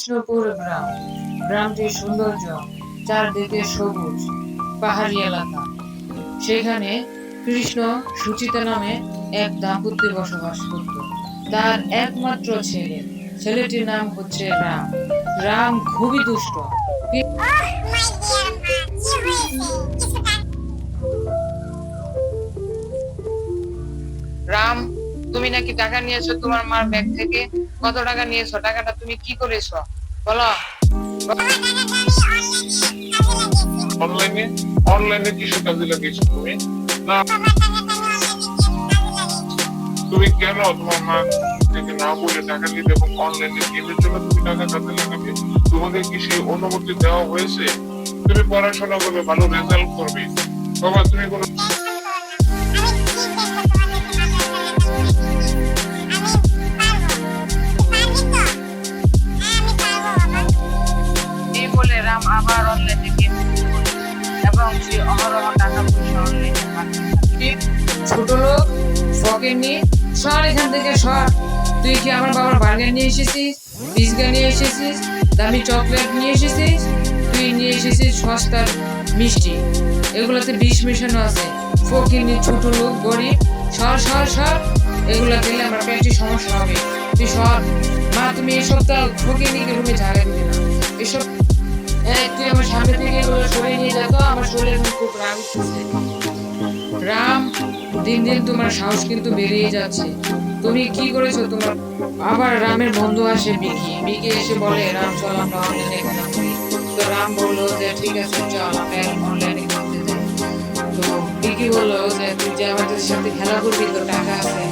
কৃষ্ণপুর গ্রাম। গ্রামটির সৌন্দর্য চারদিকে সবুজ, পাহাড়ি এলাকা। সেখানে কৃষ্ণ সুচিতা নামে এক দাম্পত্য বসবাস করত। তার একমাত্র ছেলে। ছেলেটির নাম হচ্ছে রাম। রাম খুবই দুষ্ট। রাম, তুমি নাকি টাকা নিয়েছো তোমার মার ব্যাগ থেকে? কত টাকা নিয়েছো? টাকাটা তুমি কি করেছ? বলো। অনলাইনে অনলাইনে কিছু কাজে লাগিয়েছো তুমি? না। তুমি কেন তোমার মা থেকে না বলে টাকা নিতে এবং অনলাইনে গেমের জন্য তুমি টাকা কাজে লাগাবে? তোমাদের কি সেই অনুমতি দেওয়া হয়েছে? তুমি পড়াশোনা করবে, ভালো রেজাল্ট করবে। বাবা, তুমি কোনো রাম আবার অনলাইনে গেম এবং সে অহরহ টাকা পয়সা ছোট লোক, ফকের নিয়ে সর এখান থেকে সর। তুই কি আমার বাবার বার্গার নিয়ে এসেছিস? পিৎজা নিয়ে এসেছিস? দামি চকলেট নিয়ে এসেছিস? তুই নিয়ে এসেছিস সস্তার মিষ্টি। এগুলোতে বিষ মেশানো আছে। নিয়ে ছোট লোক, গরিব, সর সর সর। এগুলো দিলে আমার পেটের সমস্যা হবে। তুই সর। মা, তুমি এসব তো ফকির নিয়ে রুমে ঝাড়া দিবে এসব তুই আমার সামনে থেকে এগুলো সরিয়ে নিয়ে আমার শরীরে খুব রাগ রাম, দিন দিন তোমার সাহস কিন্তু বেড়েই যাচ্ছে। তুমি কি করেছ? তোমার আবার রামের বন্ধু আসে এসে বলে, রাম, চল আমরা অনলাইনে তো রাম বলল যে, ঠিক আছে, চল, আমরা অনলাইনে যাই। তো বলল যে, তুই যে আমাদের সাথে খেলা করবি তো টাকা আছে।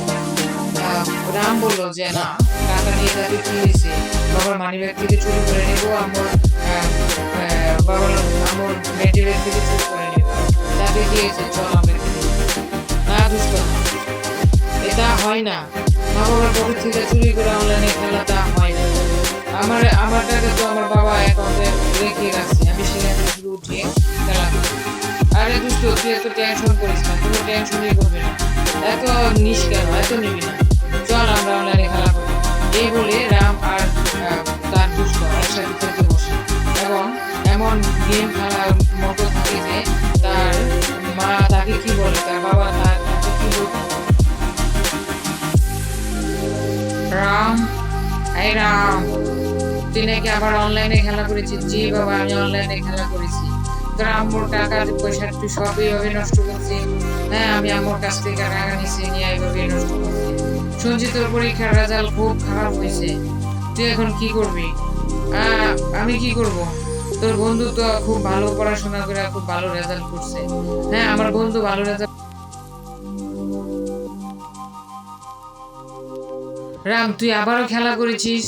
রাম বলল যে, না, টাকা নিয়ে যাবে কি হয়েছে? বাবার মানি ব্যাগ থেকে চুরি করে নেব, আমার বাবার আমার চুরি করে নেব তাতে কি চল খেলি না দুষ্ট এটা হয় না মা বাবার পকেট থেকে করে অনলাইনে খেলা তা হয় না আমার আমার তো আমার বাবা অ্যাকাউন্টে রেখে রাখছে আমি সেখান থেকে শুধু উঠিয়ে খেলা তুই এত টেনশন করিস না কোনো টেনশনই করবি না এত নিস কেন এত নিবি চল আমরা অনলাইনে খেলা করি এই বলে রাম আর তার দুষ্ট একসাথে এবং এমন গেম খেলার মতো থাকে যে তার মা তাকে কি বলে? তার বাবা তার কি বলে রাম, এই রাম, তুই নাকি আবার অনলাইনে খেলা করেছিস? জি বাবা, আমি অনলাইনে খেলা করেছি। তোর আম্মুর টাকা পয়সা তুই সব এইভাবে নষ্ট করছি। হ্যাঁ আমি আম্মুর কাছ থেকে টাকা নিছি, নিয়ে এইভাবে নষ্ট করছি। শুনছি তোর পরীক্ষার রেজাল্ট খুব খারাপ হয়েছে। তুই এখন কি করবি? আমি কি করব? তোর বন্ধু তো খুব ভালো পড়াশোনা করে খুব ভালো রেজাল্ট করছে। হ্যাঁ আমার বন্ধু ভালো রেজাল্ট রাম, তুই আবারও খেলা করেছিস?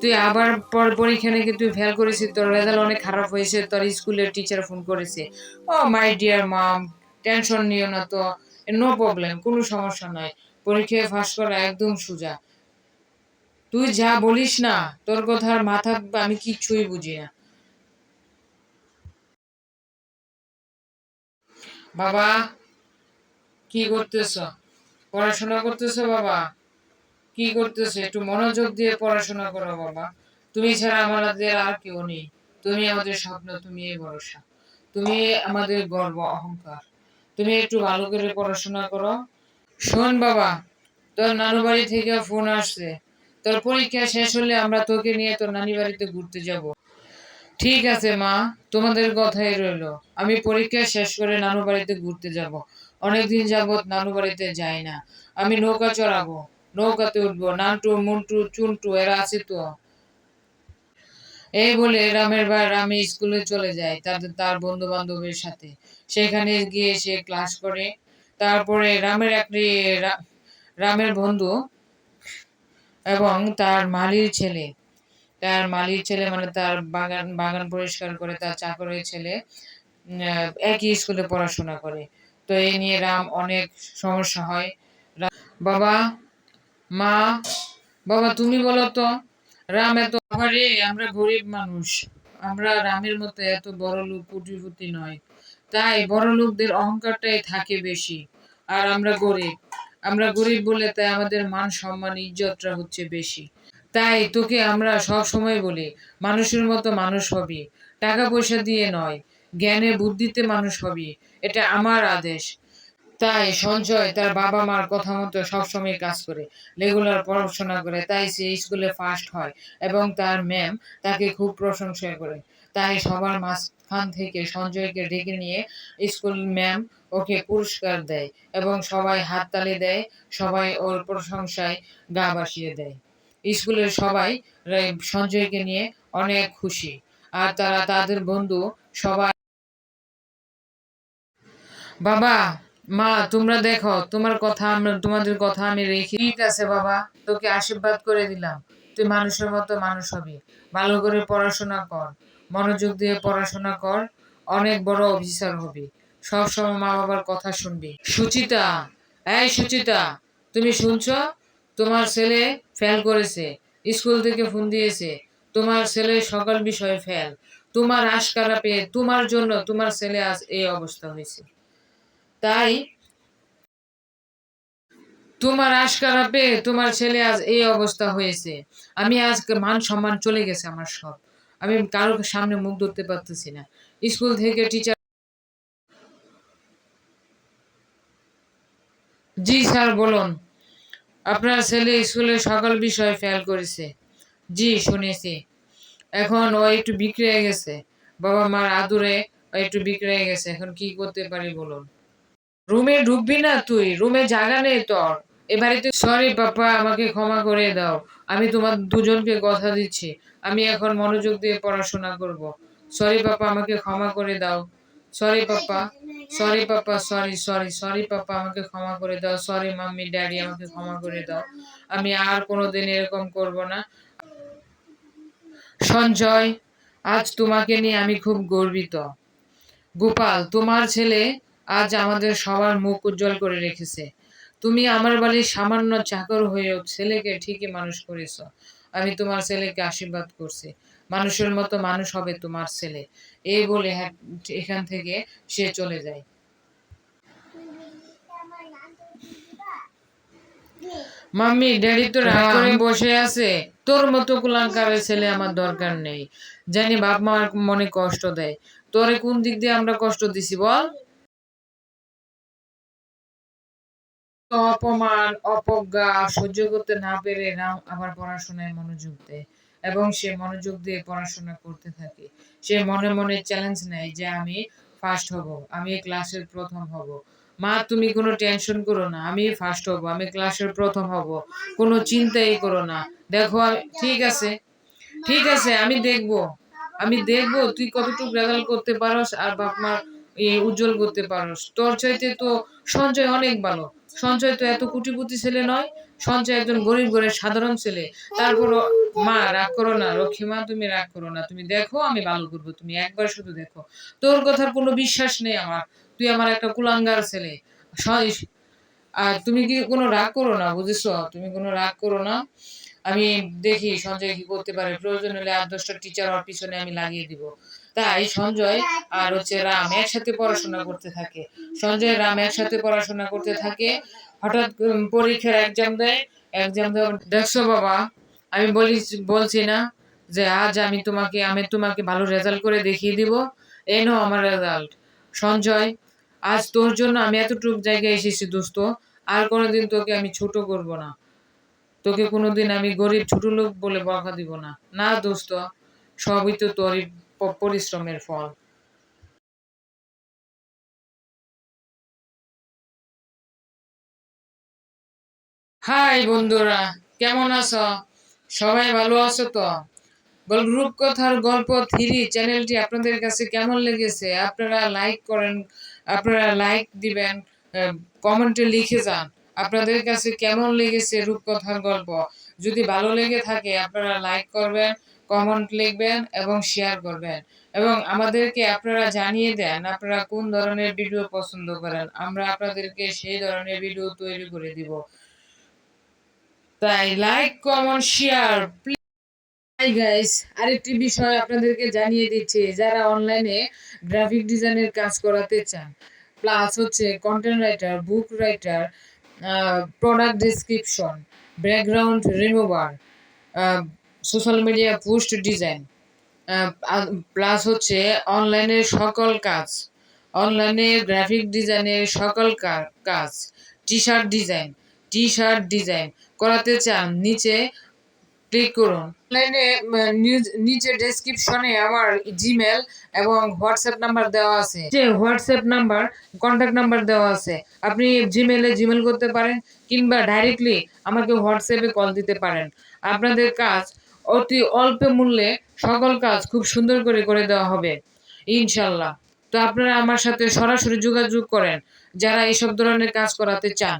তুই আবার পর পরীক্ষা নাকি তুই ফেল করেছিস? তোর রেজাল্ট অনেক খারাপ হয়েছে, তোর স্কুলের টিচার ফোন করেছে। ও মাই ডিয়ার মাম টেনশন নিও না তো নো প্রবলেম কোনো সমস্যা নয়। পরীক্ষায় ফাঁস করা, একদম সোজা। তুই যা বলিস না তোর কথার মাথা আমি কিচ্ছুই বুঝি না। বাবা কি করতেছ? পড়াশোনা করতেছো বাবা? কি করতেছো? একটু মনোযোগ দিয়ে পড়াশোনা করো বাবা। তুমি ছাড়া আমাদের আর কেউ নেই। তুমি আমাদের স্বপ্ন তুমি এই ভরসা। তুমি আমাদের গর্ব অহংকার। তুমি একটু ভালো করে পড়াশোনা করো। শোন বাবা তোর নানু বাড়ি থেকে ফোন আসছে। তোর পরীক্ষা শেষ হলে আমরা তোকে নিয়ে তোর নানি বাড়িতে ঘুরতে যাব। ঠিক আছে, মা। তোমাদের কথাই রইল। আমি পরীক্ষা শেষ করে নানু বাড়িতে ঘুরতে যাব। অনেকদিন যাবত নানু বাড়িতে যাই না। আমি নৌকা চড়াবো। নৌকাতে উঠবো। নান্টু, মুন্টু, চুন্টু, এরা আছে তো? এই বলে রামের ভাই রামে স্কুলে চলে যায় তাদের, তার বন্ধু বান্ধবের সাথে। সেখানে গিয়ে সে ক্লাস করে। তারপরে রামের একটি রামের বন্ধু এবং তার মালির ছেলে। তার মালির ছেলে মানে তার বাগান বাগান পরিষ্কার করে তার চাকরের ছেলে একই স্কুলে পড়াশোনা করে। তো এই নিয়ে রাম অনেক সমস্যা হয়। বাবা মা বাবা তুমি বলো তো রাম এত আরে আমরা গরিব মানুষ। আমরা রামের মতো এত বড় লোক কোটিপতি নয়। তাই বড় লোকদের অহংকারটাই থাকে বেশি আর আমরা গরিব। আমরা গরিব বলে তাই আমাদের মান সম্মান ইজ্জতটা হচ্ছে বেশি। তাই তোকে আমরা সব সময় বলি মানুষের মতো মানুষ হবি। টাকা পয়সা দিয়ে নয় জ্ঞানে বুদ্ধিতে মানুষ হবি। এটা আমার আদেশ। তাই সঞ্জয় তার বাবা মার কথা মতো সবসময় কাজ করে রেগুলার পড়াশোনা করে। তাই সে স্কুলে ফার্স্ট হয় এবং তার ম্যাম তাকে খুব প্রশংসা করে। তাই সবার মাঝখান থেকে সঞ্জয়কে ডেকে নিয়ে স্কুল ম্যাম ওকে পুরস্কার দেয় এবং সবাই হাততালি দেয়, সবাই ওর প্রশংসায় গা ভাসিয়ে দেয়। স্কুলের সবাই সঞ্জয়কে নিয়ে অনেক খুশি। আর তারা তাদের বন্ধু সবাই বাবা, মা, তোমরা দেখো, তোমার কথা আমরা, তোমাদের কথা আমি রেখে ঠিক আছে বাবা, তোকে আশীর্বাদ করে দিলাম। তুই মানুষের মতো মানুষ হবি। ভালো করে পড়াশোনা কর। মনোযোগ দিয়ে পড়াশোনা কর, অনেক বড় অফিসার হবি। সব সময় মা বাবার কথা শুনবি। সুচিতা, এই সুচিতা, তুমি শুনছো? তোমার ছেলে ফেল করেছে, স্কুল থেকে ফোন দিয়েছে। তোমার ছেলে সকল বিষয়ে ফেল। তোমার আশকারা পেয়ে, তোমার জন্য তোমার ছেলে আজ এই অবস্থা হয়েছে। তাই তোমার আশকারা পেয়ে, তোমার ছেলে আজ এই অবস্থা হয়েছে। আমি আজকে মান সম্মান চলে গেছে আমার সব। আমি কারোর সামনে মুখ ধরতে পারতেছি না। স্কুল থেকে টিচার জি স্যার বলুন। আপনার ছেলে স্কুলে সকল বিষয় ফেল করেছে। জি শুনেছি। এখন ও একটু বিক্রি গেছে। বাবা মার আদুরে ও একটু বিক্রি গেছে। এখন কি করতে পারি বলুন? রুমে ঢুকবি না তুই? রুমে জায়গা নেই তোর। এবারে তুই সরি পাপা আমাকে ক্ষমা করে দাও। আমি তোমার দুজনকে কথা দিচ্ছি। আমি এখন মনোযোগ দিয়ে পড়াশোনা করব। সরি পাপা আমাকে ক্ষমা করে দাও। Sorry papa sorry papa sorry sorry sorry papa আমাকে ক্ষমা করে দাও। সরি মাম্মি ড্যাডি আমাকে ক্ষমা করে দাও। আমি আর কোনোদিন এরকম করব না। সঞ্জয়, আজ তোমাকে নিয়ে আমি খুব গর্বিত। গোপাল, তোমার ছেলে আজ আমাদের সবার মুখ উজ্জ্বল করে রেখেছে। তুমি আমার বাড়ির সামান্য চাকর হয়েও ছেলেকে ঠিকই মানুষ করেছ। আমি তোমার ছেলেকে আশীর্বাদ করছি। মানুষের মতো মানুষ হবে তোমার ছেলে। এই বলে হ্যাঁ, এখান থেকে সে চলে যায়। মাম্মি ড্যাডি তো রাগ করে বসে আছে। তোর মতো কুলাঙ্কারের ছেলে আমার দরকার নেই। জানি বাপ মার মনে কষ্ট দেয়। তোরে কোন দিক দিয়ে আমরা কষ্ট দিছি বল? অপমান, অপজ্ঞা সহ্য করতে না পেরে রাম আবার পড়াশোনায় মনোযোগ দেয় এবং সে মনোযোগ দিয়ে পড়াশোনা করতে থাকে। সে মনে মনে চ্যালেঞ্জ নেয় যে আমি ফার্স্ট হব, আমি ক্লাসের প্রথম হব। মা, তুমি কোনো টেনশন করো না, আমি ফার্স্ট হব, আমি ক্লাসের প্রথম হব। কোনো চিন্তাই করো না। দেখো, ঠিক আছে ঠিক আছে, আমি দেখব আমি দেখব তুই কতটুকু রেজাল্ট করতে পারস আর বাপ মার উজ্জ্বল করতে পারস। তোর চাইতে তো সঞ্চয় অনেক ভালো। সঞ্চয় তো এত কোটিপতি ছেলে নয়। সঞ্চয় একজন গরিব ঘরের সাধারণ ছেলে। তারপর মা, রাগ করো না রক্ষী মা, তুমি রাগ করো না। তুমি দেখো, আমি ভালো করব, তুমি একবার শুধু দেখো। তোর কথার কোনো বিশ্বাস নেই আমার। তুই আমার একটা কুলাঙ্গার ছেলে। আর তুমি কি কোনো রাগ করো না, বুঝেছ? তুমি কোনো রাগ করো না। আমি দেখি সঞ্জয় কি করতে পারে। প্রয়োজন হলে আট, দশটা টিচার ওর পিছনে আমি লাগিয়ে দিব। তাই সঞ্জয় আর হচ্ছে রাম একসাথে পড়াশোনা করতে থাকে। সঞ্জয় রাম একসাথে পড়াশোনা করতে থাকে। হঠাৎ পরীক্ষার এক্সাম দেয়। এক্সাম দেওয়ার দেখছ বাবা, আমি বলি, বলছি না যে আজ আমি তোমাকে আমি তোমাকে ভালো রেজাল্ট করে দেখিয়ে দিব। এই নাও আমার রেজাল্ট সঞ্জয়, আজ তোর জন্য আমি এতটুক জায়গায় এসেছি দোস্ত। আর কোনোদিন তোকে আমি ছোট করব না। তোকে কোনোদিন আমি গরিব ছোট লোক বলে বকা দিব না। না দোস্ত, সবই তো তোরই প- পরিশ্রমের ফল। হাই বন্ধুরা, কেমন আছো? সবাই ভালো আছো তো? গল্প রূপকথার গল্প থ্রি চ্যানেলটি আপনাদের কাছে কেমন লেগেছে? আপনারা লাইক করেন, আপনারা লাইক দিবেন কমেন্টে লিখে যান। আপনাদের কাছে কেমন লেগেছে রূপকথার গল্প? যদি ভালো লেগে থাকে, আপনারা লাইক করবেন কমেন্ট লিখবেন এবং শেয়ার করবেন। এবং আমাদেরকে আপনারা জানিয়ে দেন আপনারা কোন ধরনের ভিডিও পছন্দ করেন। আমরা আপনাদেরকে সেই ধরনের ভিডিও তৈরি করে দিব। তাই like comment share hi guys আরেকটি বিষয় আপনাদেরকে জানিয়ে দিচ্ছি। যারা অনলাইনে গ্রাফিক ডিজাইনের কাজ করাতে চান প্লাস হচ্ছে content writer book writer product description background remover social media post design. Plus হচ্ছে অনলাইনের সকল কাজ, অনলাইনে গ্রাফিক ডিজাইনের সকল কাজ T shirt design T shirt design করাতে চান, নিচে ক্লিক করুন। অনলাইনে নিচে ডেসক্রিপশনে আমার জিমেল এবং হোয়াটসঅ্যাপ নাম্বার দেওয়া আছে। যে হোয়াটসঅ্যাপ নাম্বার কন্ট্যাক্ট নাম্বার দেওয়া আছে। আপনি জিমেলে জিমেল করতে পারেন কিংবা ডাইরেক্টলি আমাকে হোয়াটসঅ্যাপে কল দিতে পারেন। আপনাদের কাজ অতি অল্প মূল্যে সকল কাজ খুব সুন্দর করে করে দেওয়া হবে, ইনশাল্লাহ। তো আপনারা আমার সাথে সরাসরি যোগাযোগ করেন, যারা এইসব ধরনের কাজ করাতে চান।